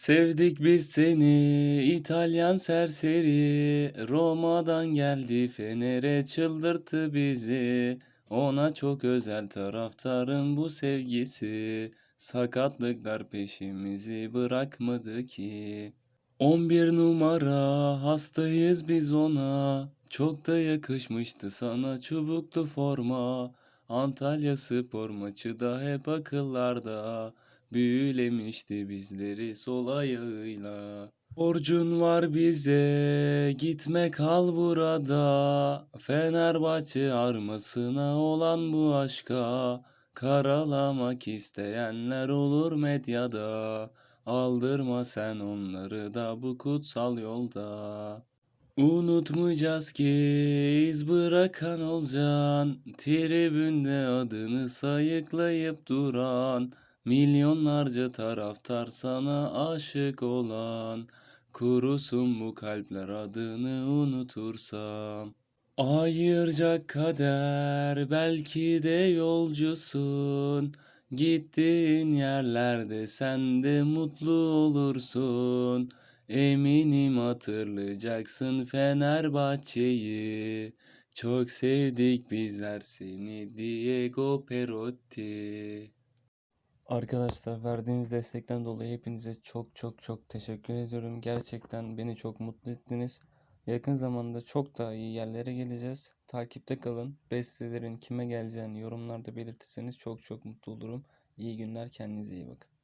Sevdik biz seni İtalyan serseri. Roma'dan geldi Fener'e çıldırttı bizi. Ona çok özel taraftarın bu sevgisi. Sakatlıklar peşimizi bırakmadı ki. 11 numara hastayız biz ona. Çok da yakışmıştı sana çubuklu forma. Antalya spor maçı da hep akıllarda Büyülemişti bizleri sol ayağıyla. Borcun var bize, gitme kal burada. Fenerbahçe armasına olan bu aşka. Karalamak isteyenler olur medyada. Aldırma sen onları da bu kutsal yolda. Unutmayacağız ki iz bırakan olcan Tribünde adını sayıklayıp duran Milyonlarca taraftar sana aşık olan Kurusun bu kalpler adını unutursam. Ayıracak kader belki de yolcusun. Gittiğin yerlerde sen de mutlu olursun. Eminim hatırlayacaksın Fenerbahçe'yi. Çok sevdik bizler seni Diego Perotti Arkadaşlar verdiğiniz destekten dolayı hepinize çok çok çok teşekkür ediyorum. Gerçekten beni çok mutlu ettiniz. Yakın zamanda çok daha iyi yerlere geleceğiz. Takipte kalın. Bestelerin kime geleceğini yorumlarda belirtirseniz çok çok mutlu olurum. İyi günler kendinize iyi bakın.